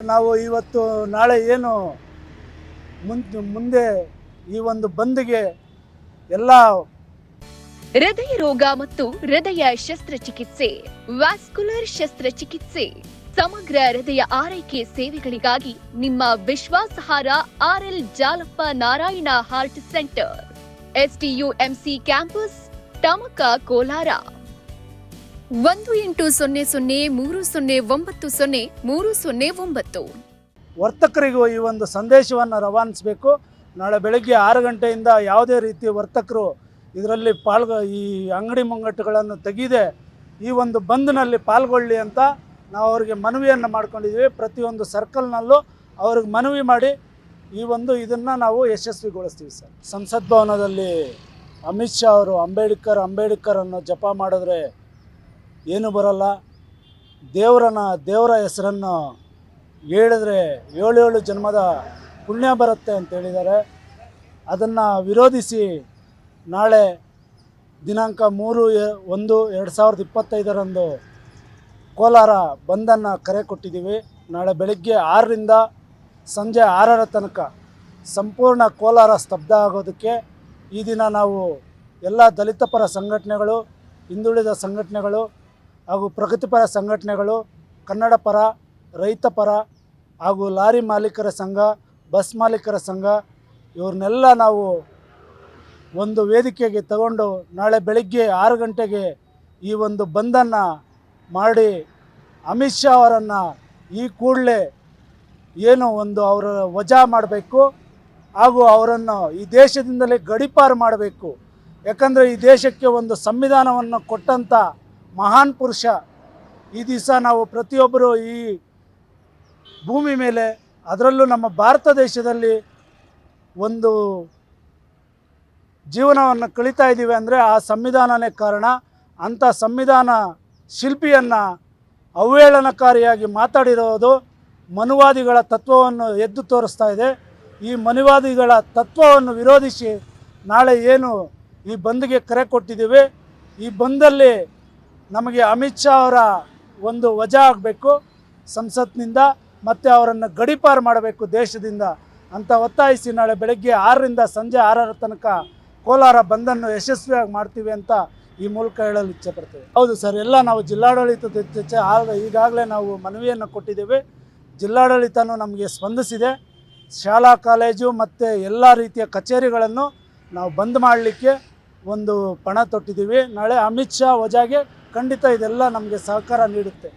ನಾವು ಇವತ್ತು ನಾಳೆ ಏನು ಮುಂದೆ ಮುಂದೆ ಈ ಒಂದು ಬಂದ್ಗೆ ಎಲ್ಲ ಹೃದಯ ರೋಗ ಮತ್ತು ಹೃದಯ ಶಸ್ತ್ರಚಿಕಿತ್ಸೆ, ವ್ಯಾಸ್ಕುಲರ್ ಶಸ್ತ್ರಚಿಕಿತ್ಸೆ, ಸಮಗ್ರ ಹೃದಯ ಆರೈಕೆ ಸೇವೆಗಳಿಗಾಗಿ ನಿಮ್ಮ ವಿಶ್ವಾಸಹಾರ R L Jalappa Narayana heart centre SDUMC campus Tamaka Kolar. ಒಂದು ಎಂಟು ಸೊನ್ನೆ ಸೊನ್ನೆ ಮೂರು ಸೊನ್ನೆ ಒಂಬತ್ತು ಸೊನ್ನೆ ಮೂರು ಸೊನ್ನೆ ಒಂಬತ್ತು. ವರ್ತಕರಿಗೂ ಈ ಒಂದು ಸಂದೇಶವನ್ನು ರವಾನಿಸಬೇಕು. ನಾಳೆ ಬೆಳಗ್ಗೆ ಆರು ಗಂಟೆಯಿಂದ ಯಾವುದೇ ರೀತಿ ವರ್ತಕರು ಇದರಲ್ಲಿ ಪಾಲ್ಗೊ, ಈ ಅಂಗಡಿ ಮುಂಗಟ್ಟುಗಳನ್ನು ತೆಗೆದೇ ಈ ಒಂದು ಬಂದ್ನಲ್ಲಿ ಪಾಲ್ಗೊಳ್ಳಿ ಅಂತ ನಾವು ಅವರಿಗೆ ಮನವಿಯನ್ನು ಮಾಡ್ಕೊಂಡಿದ್ದೀವಿ. ಪ್ರತಿಯೊಂದು ಸರ್ಕಲ್ನಲ್ಲೂ ಅವ್ರಿಗೆ ಮನವಿ ಮಾಡಿ ಈ ಒಂದು ಇದನ್ನು ನಾವು ಯಶಸ್ವಿಗೊಳಿಸ್ತೀವಿ ಸರ್. ಸಂಸತ್ ಭವನದಲ್ಲಿ ಅಮಿತ್ ಶಾ ಅವರು ಅಂಬೇಡ್ಕರ್ ಅಂಬೇಡ್ಕರ್ ಅನ್ನೋ ಜಪ ಮಾಡಿದ್ರೆ ಏನು ಬರಲ್ಲ. ದೇವರನ್ನ ದೇವರ ಹೆಸರನ್ನು ಹೇಳಿದ್ರೆ ಏಳು ಏಳು ಜನ್ಮದ ಪುಣ್ಯ ಬರುತ್ತೆ ಅಂತ ಹೇಳಿದ್ದಾರೆ. ಅದನ್ನು ವಿರೋಧಿಸಿ ನಾಳೆ ದಿನಾಂಕ ಮೂರು ಒಂದು, ಎರಡು ಸಾವಿರದ ಇಪ್ಪತ್ತೈದರಂದು ಕೋಲಾರ ಬಂದನ್ನು ಕರೆ ಕೊಟ್ಟಿದ್ದೀವಿ. ನಾಳೆ ಬೆಳಗ್ಗೆ ಆರರಿಂದ ಸಂಜೆ ಆರರ ತನಕ ಸಂಪೂರ್ಣ ಕೋಲಾರ ಸ್ತಬ್ಧ ಆಗೋದಕ್ಕೆ ಈ ದಿನ ನಾವು ಎಲ್ಲ ದಲಿತ ಪರ ಸಂಘಟನೆಗಳು, ಹಿಂದುಳಿದ ಸಂಘಟನೆಗಳು ಹಾಗೂ ಪ್ರಗತಿಪರ ಸಂಘಟನೆಗಳು, ಕನ್ನಡ ಪರ, ರೈತ ಪರ ಹಾಗೂ ಲಾರಿ ಮಾಲೀಕರ ಸಂಘ, ಬಸ್ ಮಾಲೀಕರ ಸಂಘ, ಇವ್ರನ್ನೆಲ್ಲ ನಾವು ಒಂದು ವೇದಿಕೆಗೆ ತಗೊಂಡು ನಾಳೆ ಬೆಳಗ್ಗೆ ಆರು ಗಂಟೆಗೆ ಈ ಒಂದು ಬಂದನ್ನು ಮಾಡಿ ಅಮಿತ್ ಶಾ ಅವರನ್ನು ಈ ಕೂಡಲೇ ಏನು ಒಂದು ಅವರ ವಜಾ ಮಾಡಬೇಕು ಹಾಗೂ ಅವರನ್ನು ಈ ದೇಶದಿಂದಲೇ ಗಡಿಪಾರು ಮಾಡಬೇಕು. ಯಾಕಂದರೆ ಈ ದೇಶಕ್ಕೆ ಒಂದು ಸಂವಿಧಾನವನ್ನು ಕೊಟ್ಟಂಥ ಮಹಾನ್ ಪುರುಷ. ಈ ದಿವಸ ನಾವು ಪ್ರತಿಯೊಬ್ಬರು ಈ ಭೂಮಿ ಮೇಲೆ, ಅದರಲ್ಲೂ ನಮ್ಮ ಭಾರತ ದೇಶದಲ್ಲಿ ಒಂದು ಜೀವನವನ್ನು ಕಳೀತಾ ಇದ್ದೀವಿ ಅಂದರೆ ಆ ಸಂವಿಧಾನನೇ ಕಾರಣ. ಅಂಥ ಸಂವಿಧಾನ ಶಿಲ್ಪಿಯನ್ನು ಅವಹೇಳನಕಾರಿಯಾಗಿ ಮಾತಾಡಿರೋದು ಮನುವಾದಿಗಳ ತತ್ವವನ್ನು ಎದ್ದು ತೋರಿಸ್ತಾ ಇದೆ. ಈ ಮನುವಾದಿಗಳ ತತ್ವವನ್ನು ವಿರೋಧಿಸಿ ನಾಳೆ ಏನು ಈ ಬಂದ್ಗೆ ಕರೆ ಕೊಟ್ಟಿದ್ದೀವಿ. ಈ ಬಂದಲ್ಲಿ ನಮಗೆ ಅಮಿತ್ ಶಾ ಅವರ ಒಂದು ವಜಾ ಆಗಬೇಕು ಸಂಸತ್ನಿಂದ ಮತ್ತು ಅವರನ್ನು ಗಡಿಪಾರು ಮಾಡಬೇಕು ದೇಶದಿಂದ ಅಂತ ಒತ್ತಾಯಿಸಿ ನಾಳೆ ಬೆಳಗ್ಗೆ ಆರರಿಂದ ಸಂಜೆ ಆರರ ತನಕ ಕೋಲಾರ ಬಂದನ್ನು ಯಶಸ್ವಿಯಾಗಿ ಮಾಡ್ತೀವಿ ಅಂತ ಈ ಮೂಲಕ ಹೇಳಲು ಇಚ್ಛೆ ಪಡ್ತೇವೆ ಹೌದು ಸರ್, ಎಲ್ಲ ನಾವು ಜಿಲ್ಲಾಡಳಿತದ ಇಚ್ಛೆ ಆದರೆ ಈಗಾಗಲೇ ನಾವು ಮನವಿಯನ್ನು ಕೊಟ್ಟಿದ್ದೇವೆ. ಜಿಲ್ಲಾಡಳಿತನೂ ನಮಗೆ ಸ್ಪಂದಿಸಿದೆ. ಶಾಲಾ ಕಾಲೇಜು ಮತ್ತು ಎಲ್ಲ ರೀತಿಯ ಕಚೇರಿಗಳನ್ನು ನಾವು ಬಂದ್ ಮಾಡಲಿಕ್ಕೆ ಒಂದು ಪಣ ತೊಟ್ಟಿದ್ದೀವಿ. ನಾಳೆ ಅಮಿತ್ ಶಾ ವಜಾಗೆ ಖಂಡಿತ ಇದೆಲ್ಲ ನಮಗೆ ಸಹಕಾರ ನೀಡುತ್ತೆ.